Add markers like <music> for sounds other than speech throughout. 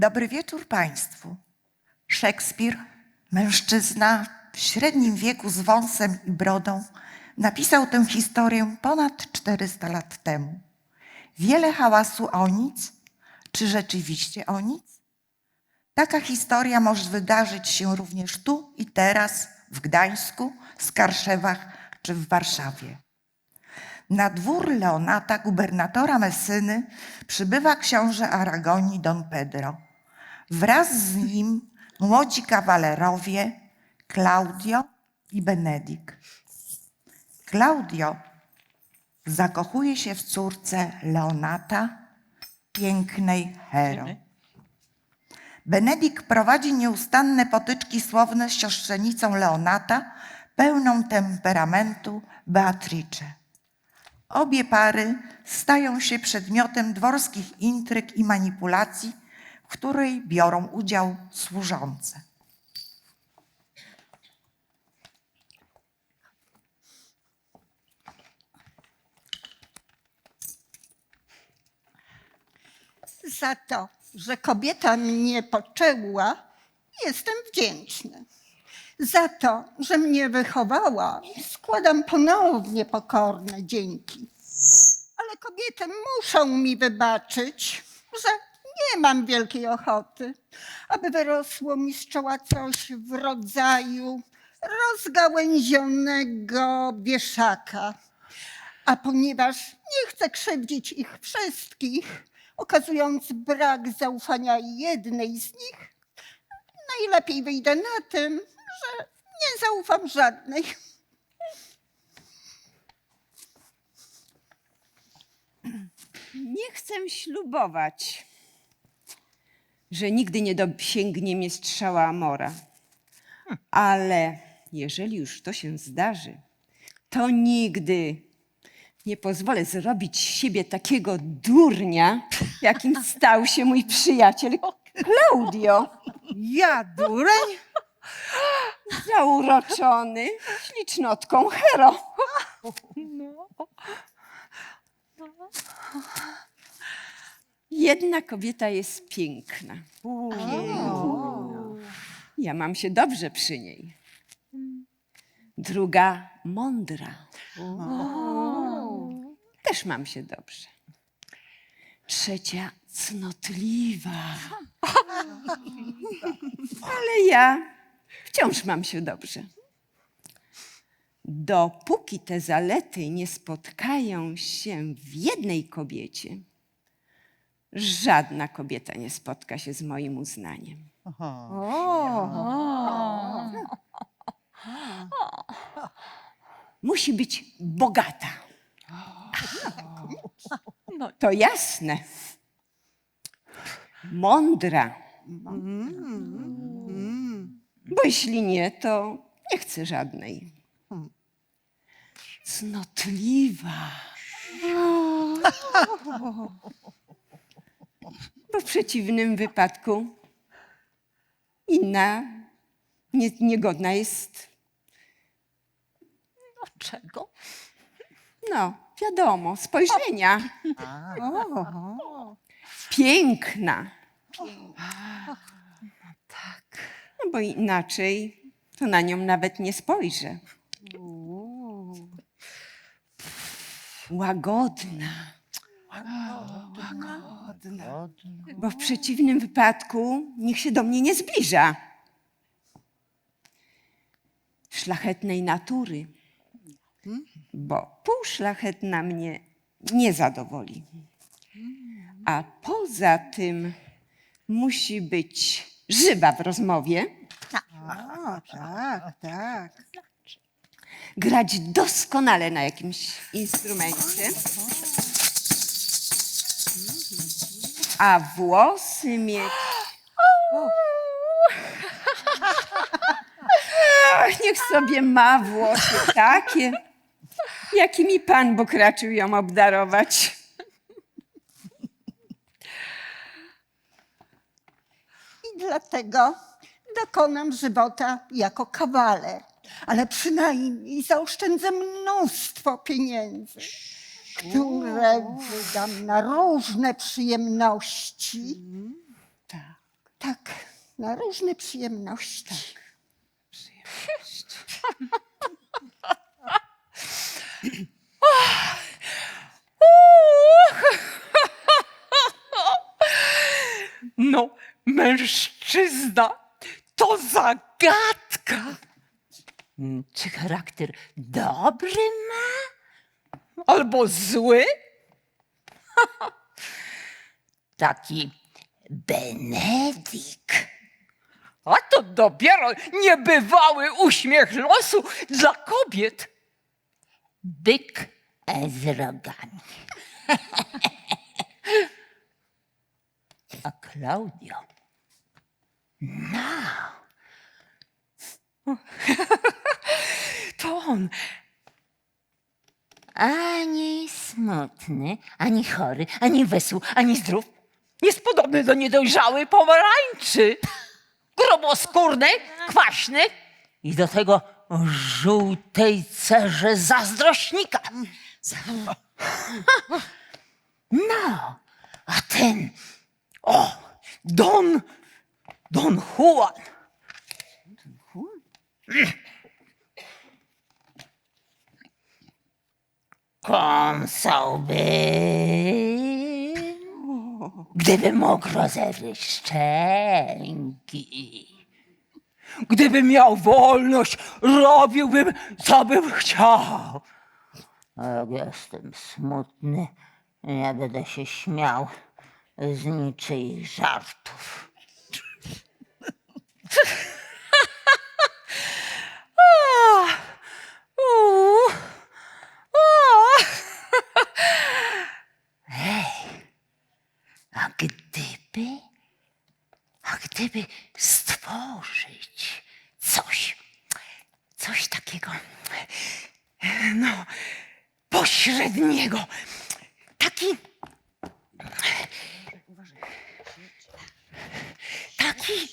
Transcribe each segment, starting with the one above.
Dobry wieczór Państwu. Szekspir, mężczyzna w średnim wieku z wąsem i brodą, napisał tę historię ponad 400 lat temu. Wiele hałasu o nic. Czy rzeczywiście o nic? Taka historia może wydarzyć się również tu i teraz, w Gdańsku, Skarszewach czy w Warszawie. Na dwór Leonata, gubernatora Messyny, przybywa książę Aragonii Don Pedro. Wraz z nim młodzi kawalerowie Claudio i Benedik. Claudio zakochuje się w córce Leonata, pięknej Hero. Benedik prowadzi nieustanne potyczki słowne z siostrzenicą Leonata, pełną temperamentu Beatrice. Obie pary stają się przedmiotem dworskich intryg i manipulacji, w której biorą udział służące. Za to, że kobieta mnie poczęła, jestem wdzięczny. Za to, że mnie wychowała, składam ponownie pokorne dzięki. Ale kobiety muszą mi wybaczyć, że nie mam wielkiej ochoty, aby wyrosło mi z czoła coś w rodzaju rozgałęzionego wieszaka. A ponieważ nie chcę krzywdzić ich wszystkich, okazując brak zaufania jednej z nich, najlepiej wyjdę na tym, że nie zaufam żadnej. Nie chcę ślubować, że nigdy nie dosięgnie mnie strzała Amora. Ale jeżeli już to się zdarzy, to nigdy nie pozwolę zrobić z siebie takiego durnia, jakim <laughs> stał się mój przyjaciel Claudio. Ja dureń? Zauroczony ślicznotką Hero. Jedna kobieta jest piękna. Ja mam się dobrze przy niej. Druga mądra. Też mam się dobrze. Trzecia cnotliwa. Ale ja wciąż mam się dobrze. Dopóki te zalety nie spotkają się w jednej kobiecie, żadna kobieta nie spotka się z moim uznaniem. Musi być bogata. To jasne. Mądra. Bo jeśli nie, to nie chcę żadnej. Cnotliwa. Bo w przeciwnym wypadku inna nie, niegodna jest. Czego? No, wiadomo, spojrzenia. Piękna. No bo inaczej to na nią nawet nie spojrzę. Łagodna. Bo w przeciwnym wypadku niech się do mnie nie zbliża. Szlachetnej natury. Bo półszlachetna mnie nie zadowoli. A poza tym musi być żywa w rozmowie, A, tak, tak. grać doskonale na jakimś instrumencie, a włosy mieć. Ach, <laughs> niech sobie ma włosy takie, jakimi Pan Bóg raczył ją obdarować. I dlatego dokonam żywota jako kawaler. Ale przynajmniej zaoszczędzę mnóstwo pieniędzy, które wydam na różne przyjemności. Tak. na różne przyjemności. No, mężczyzna to zagadka. Mm, Czy charakter dobry ma? Albo zły? <laughs> Taki Benedik. A to dopiero niebywały uśmiech losu dla kobiet. Byk z rogami. <laughs> A Klaudio? No. <laughs> To on. Ani smutny, ani chory, ani wesoły, ani zdrów. Jest podobny do niedojrzałej pomarańczy. Gruboskórny, kwaśny i do tego żółtej cerze zazdrośnika. No, a ten o, Don, Don Juan. Kąsałby, gdyby mógł rozerwać szczęki. Gdybym miał wolność, robiłbym, co bym chciał. A jak jestem smutny, nie będę się śmiał z niczyich żartów. Ej, a gdyby, a gdyby stworzyć coś, coś takiego, no, pośredniego, taki, taki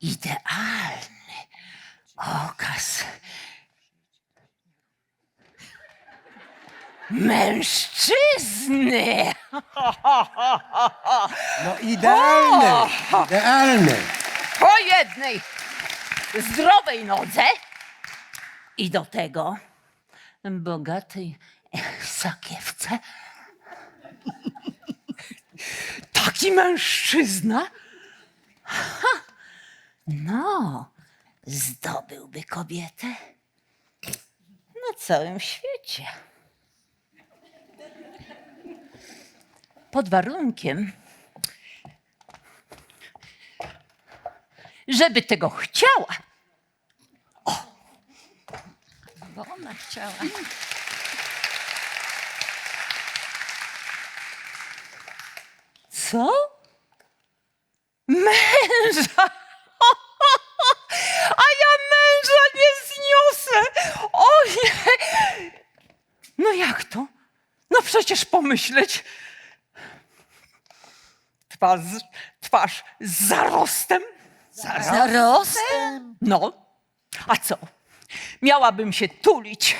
idealny okaz mężczyzny. No idealny, idealny. Po jednej zdrowej nodze i do tego bogatej sakiewce. Taki mężczyzna? Ha, no, zdobyłby kobietę na całym świecie. Pod warunkiem, żeby tego chciała. Bo ona chciała. Co? Męża! A ja męża nie zniosę! O nie! No jak to? No przecież pomyśleć. Twarz, twarz z zarostem. Zarostem? No, a co? Miałabym się tulić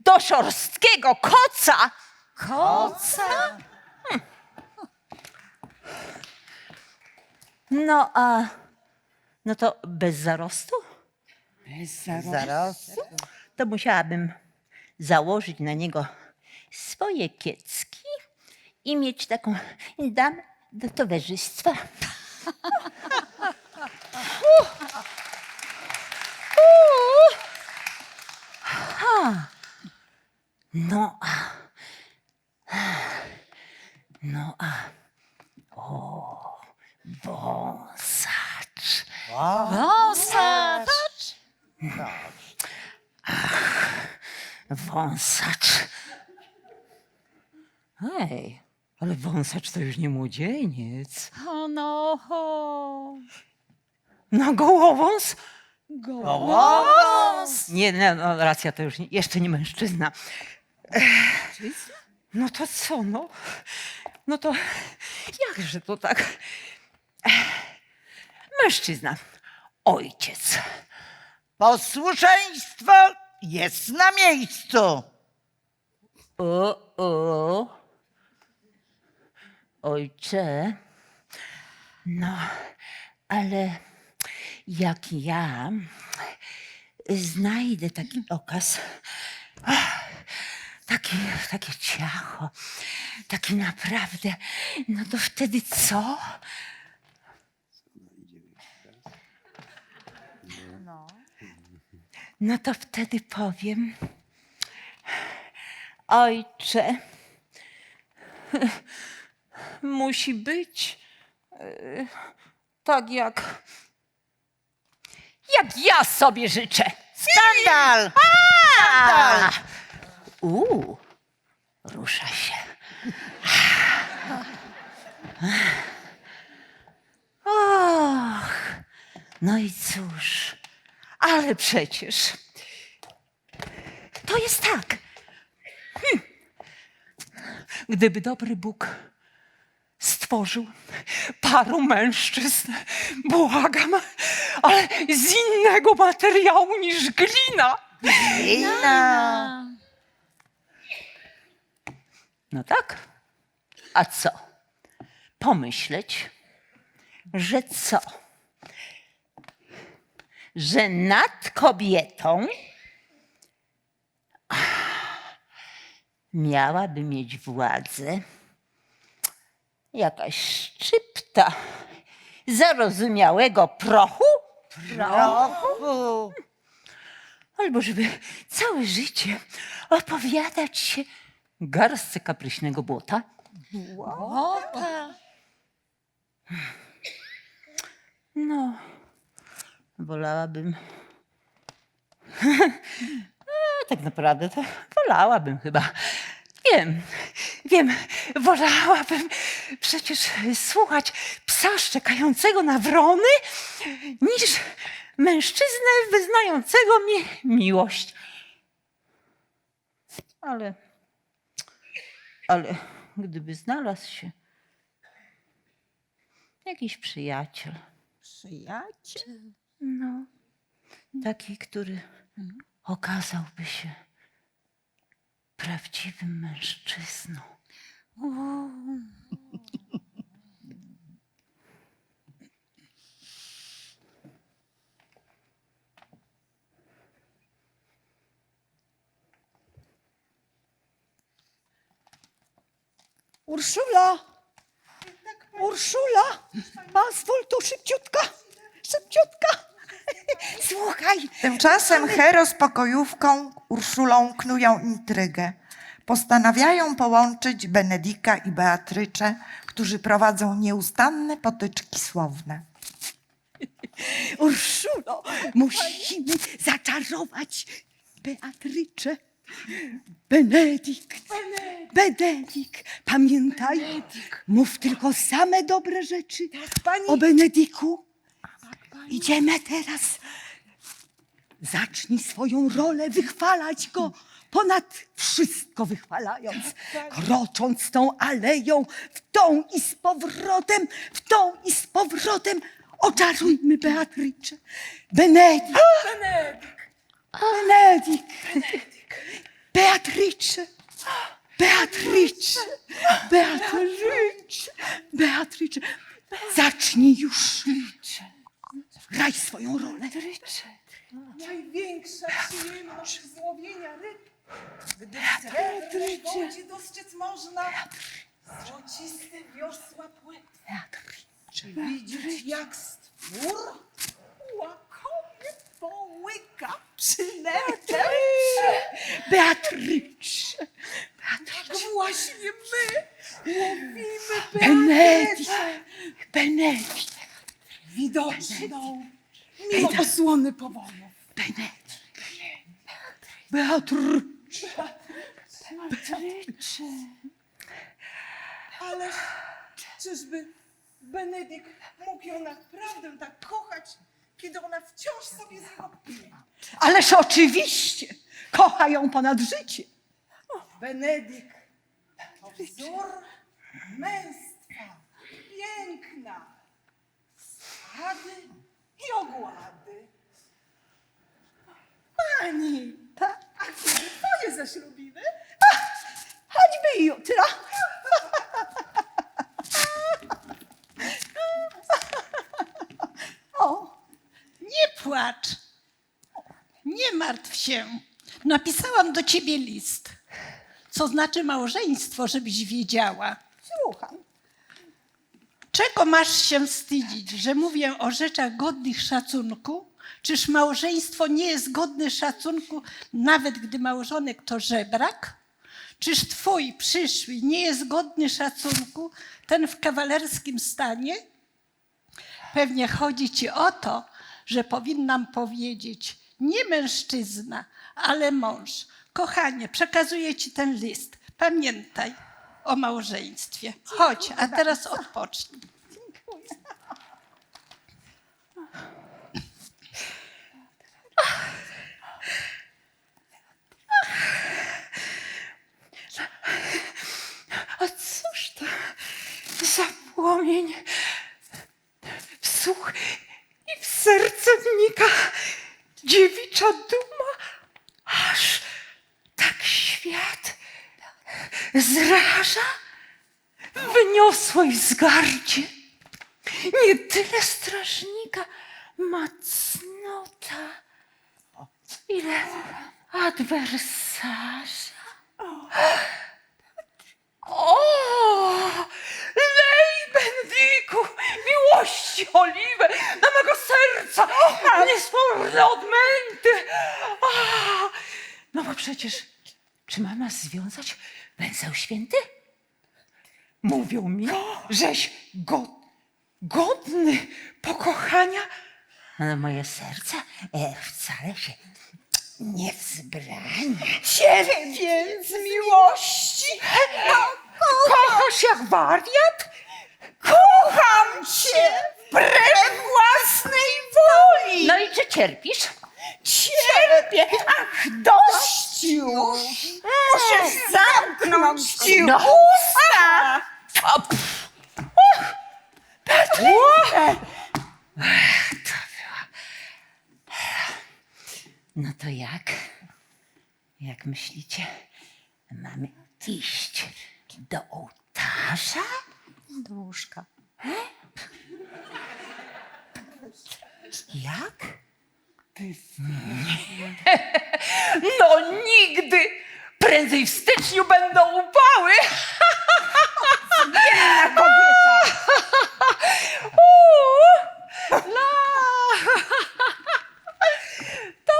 do szorstkiego koca. Koca? No a no to bez zarostu? Zaraz. To musiałabym założyć na niego swoje kiecki i mieć taką damę do towarzystwa. Ha. No a no a o wąsacz. Wąsacz? Wąsacz. Ej, ale wąsacz to już nie młodzieniec. O no, ho. No gołowąs? Gołowąs? Nie, nie no, racja, to już nie, jeszcze nie mężczyzna. Mężczyzna? No to co, no? No to jakże to tak? Mężczyzna, ojciec. Posłuszeństwo jest na miejscu. O, o. Ojcze, No, ale jak ja znajdę taki okaz, ach, taki, takie ciacho, taki naprawdę, no to wtedy co? No to wtedy powiem, ojcze, musi być e, tak jak, jak ja sobie życzę. Skandal! Uuu, rusza się. Och, no i cóż, ale przecież to jest tak. Hm. Gdyby dobry Bóg stworzył paru mężczyzn, błagam, ale z innego materiału niż glina. Inna. No tak. A co? Pomyśleć, że co? Że nad kobietą miałaby mieć władzę jakaś szczypta zarozumiałego prochu? Prochu. Albo żeby całe życie opowiadać się garstce kapryśnego błota? No, wolałabym. <laughs> A, tak naprawdę to wolałabym chyba. Wiem, wiem, wolałabym przecież słuchać psa szczekającego na wrony, niż mężczyznę wyznającego mi miłość. Ale, ale gdyby znalazł się jakiś przyjaciel, Przyjaciel? no, taki, który okazałby się prawdziwym mężczyzną. Urszula! Urszula! Pozwól tu szybciutka! Szybciutka! <laughs> Słuchaj, Tymczasem Hero z pokojówką Urszulą knują intrygę. Postanawiają połączyć Benedika i Beatrycze, którzy prowadzą nieustanne potyczki słowne. <laughs> Urszulo, musimy zaczarować Beatryczę. Benedykt, Benedykt, pamiętaj, mów tylko same dobre rzeczy o Benediku. Idziemy teraz. Zacznij swoją rolę wychwalać go, ponad wszystko wychwalając, krocząc tą aleją w tą i z powrotem, w tą i z powrotem. Oczarujmy Beatrycze. Benedykt. Benedykt. Beatrycze. Beatrycze. Beatrycze. Beatrycze. Zacznij już. Graj swoją rolę. Największa przyjemność złowienia ryb, gdy w srebrnej wodzie dostrzec można złociste wiosła płetwe. Widzieć jak stwór łakomie połyka przynętę. Beatrycze. Tak właśnie my łowimy Benedykt. Benedykt. Widoczną, mimo osłony powodów. Beatrycze. Ależ czyżby Benedykt mógł ją naprawdę tak kochać, kiedy ona wciąż sobie z niego pije? Ależ oczywiście kocha ją ponad życie. Benedykt to wzór męstwa, piękna, i ogłady. Pani, tak? a kiedy twoje zaślubiny? A, choćby jutro. O, nie płacz. Nie martw się. Napisałam do ciebie list. Co znaczy małżeństwo, żebyś wiedziała. słucham. Czego masz się wstydzić, że mówię o rzeczach godnych szacunku? Czyż małżeństwo nie jest godne szacunku, nawet gdy małżonek to żebrak? Czyż twój przyszły nie jest godny szacunku, ten w kawalerskim stanie? Pewnie chodzi ci o to, że powinnam powiedzieć nie mężczyzna, ale mąż. Kochanie, przekazuję ci ten list. Pamiętaj o małżeństwie. Chodź, a teraz odpocznij. A cóż to za płomień w słuch i w serce wnika dziewicza duma, aż tak świat zraża wyniosłej wzgardzie. Nie tyle strażnika ma cnota, ile adwersarza. O! Lej, Bendiku, miłości oliwę na mego serca, niesporne odmęty. A! No bo przecież, czy mam nas związać węzeł święty? Mówią mi, żeś go, godny pokochania. Ale moje serce e, wcale się nie wzbrania. Cierpię z miłości. Kochasz jak wariat? Kocham cię wbrew własnej woli. No i czy cierpisz? Cierpię. Ach, dość już. Muszę zamknąć ci No. usta. No to jak? Jak myślicie? Mamy iść do ołtarza? Do łóżka. Jak? <laughs> No nigdy! Prędzej w styczniu będą upały! Zmienna <laughs> kobieta! La! <laughs> Tu!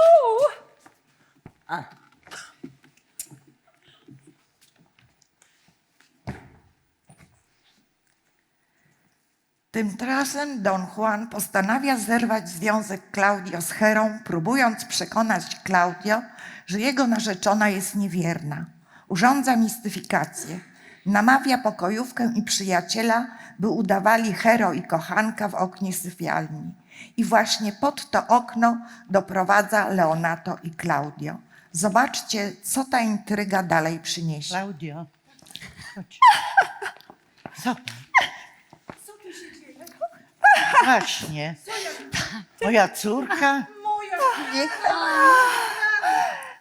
Tymczasem Don Juan postanawia zerwać związek Claudio z Herą, próbując przekonać Claudio, że jego narzeczona jest niewierna. Urządza mistyfikację. Namawia pokojówkę i przyjaciela, by udawali Hero i kochanka w oknie sypialni. I właśnie pod to okno doprowadza Leonato i Claudio. Zobaczcie, co ta intryga dalej przyniesie. Klaudio, chodź. <laughs> Zobacz. Właśnie. Moja córka, Moja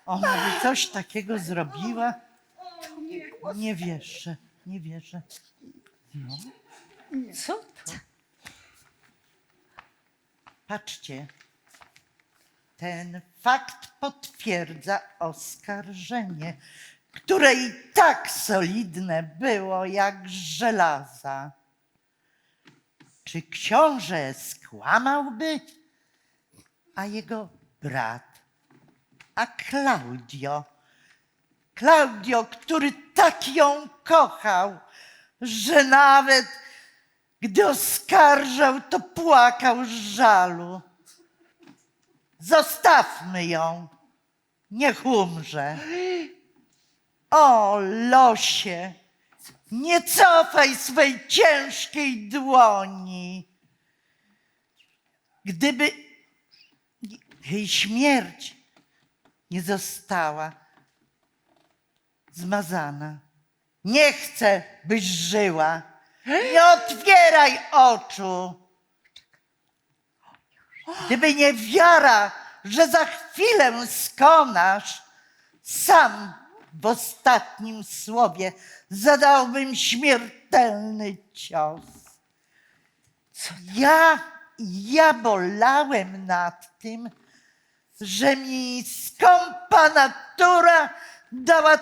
ona by coś takiego zrobiła. Nie wierzę, nie wierzę. No. Co to? Patrzcie. Ten fakt potwierdza oskarżenie, które i tak solidne było jak żelaza. Czy książę skłamałby? A jego brat, a Klaudio, Klaudio, który tak ją kochał, że nawet gdy oskarżał, to płakał z żalu. Zostawmy ją, niech umrze. O losie, nie cofaj swej ciężkiej dłoni. Gdyby jej śmierć nie została zmazana, nie chcę, byś żyła. Nie otwieraj oczu. Gdyby nie wiara, że za chwilę skonasz, sam w ostatnim słowie zadałbym śmiertelny cios. Co ja ja bolałem nad tym, że mi skąpa natura dała,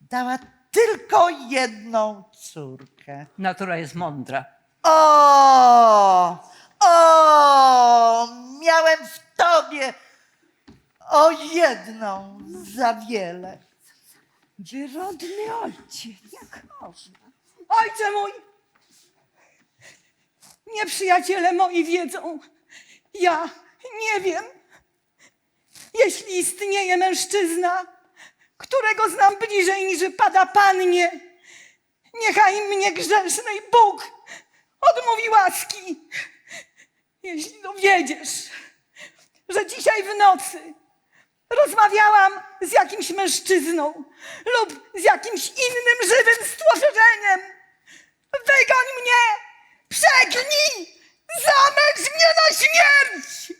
dała tylko jedną córkę. Natura jest mądra. O, o, miałem w tobie o jedną za wiele. Wyrodny ojciec. Jak Ojcze mój! Nieprzyjaciele moi wiedzą. Ja nie wiem. Jeśli istnieje mężczyzna, którego znam bliżej niż pada pannie, niechaj mnie grzesznej Bóg odmówi łaski. Jeśli dowiedziesz, że dzisiaj w nocy rozmawiałam z jakimś mężczyzną lub z jakimś innym żywym stworzeniem, wygoń mnie, przegnij, zamęcz mnie na śmierć!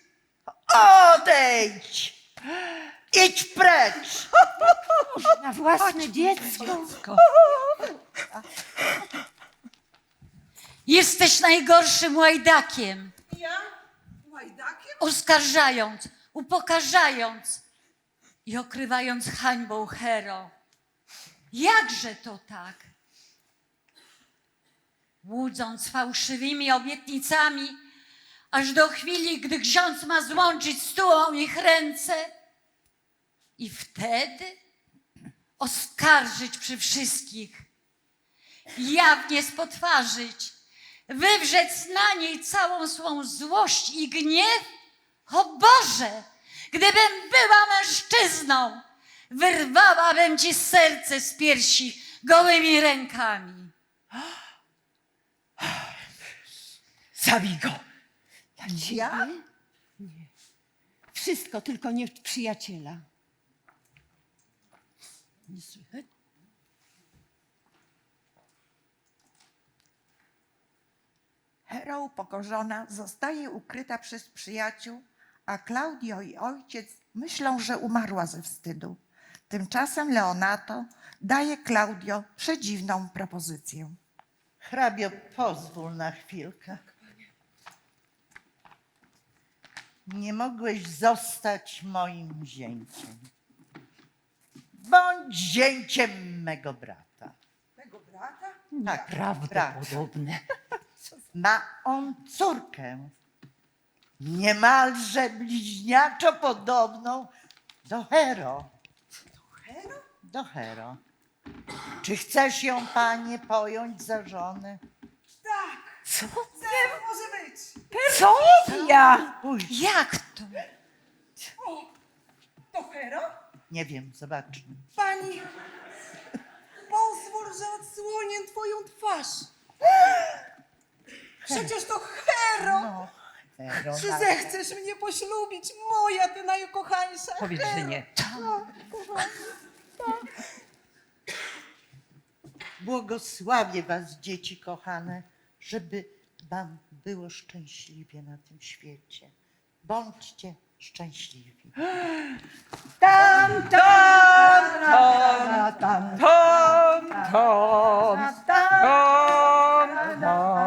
Odejdź! Idź precz! Na własne dziecko. Jesteś najgorszym łajdakiem. Ja? Łajdakiem? Oskarżając, upokarzając i okrywając hańbą Hero. Jakże to tak? Łudząc fałszywymi obietnicami, aż do chwili, gdy ksiądz ma złączyć z tułą ich ręce i wtedy oskarżyć przy wszystkich, jawnie spotwarzyć, wywrzeć na niej całą swą złość i gniew? O Boże, gdybym była mężczyzną, wyrwałabym ci serce z piersi gołymi rękami. <gasps> Zabij go! Ja? Wszystko, tylko nie przyjaciela. Nie słychać? Hera upokorzona zostaje ukryta przez przyjaciół, a Klaudio i ojciec myślą, że umarła ze wstydu. Tymczasem Leonato daje Klaudio przedziwną propozycję. Hrabio, pozwól na chwilkę. Nie mogłeś zostać moim zięciem. Bądź zięciem mego brata. Tego brata? Tak. Prawdopodobne. <laughs> Ma on córkę, niemalże bliźniaczo podobną do Hero. Hero? Do Hero. Czy chcesz ją, panie, pojąć za żonę? Tak, Co? nie może być. Sofia! Pójdź. Jak to? O, to Hero? Nie wiem, zobaczmy. Pani, pozwól, że odsłonię twoją twarz. <gasps> Przecież to Hero! No, Czy zechcesz mnie poślubić, moja ty najukochańsza? Powiedz, że nie. Błogosławię was, dzieci kochane, żeby wam było szczęśliwie na tym świecie. Bądźcie szczęśliwi. Tom, tom, tom, tom, tom, tom. Majdeczki w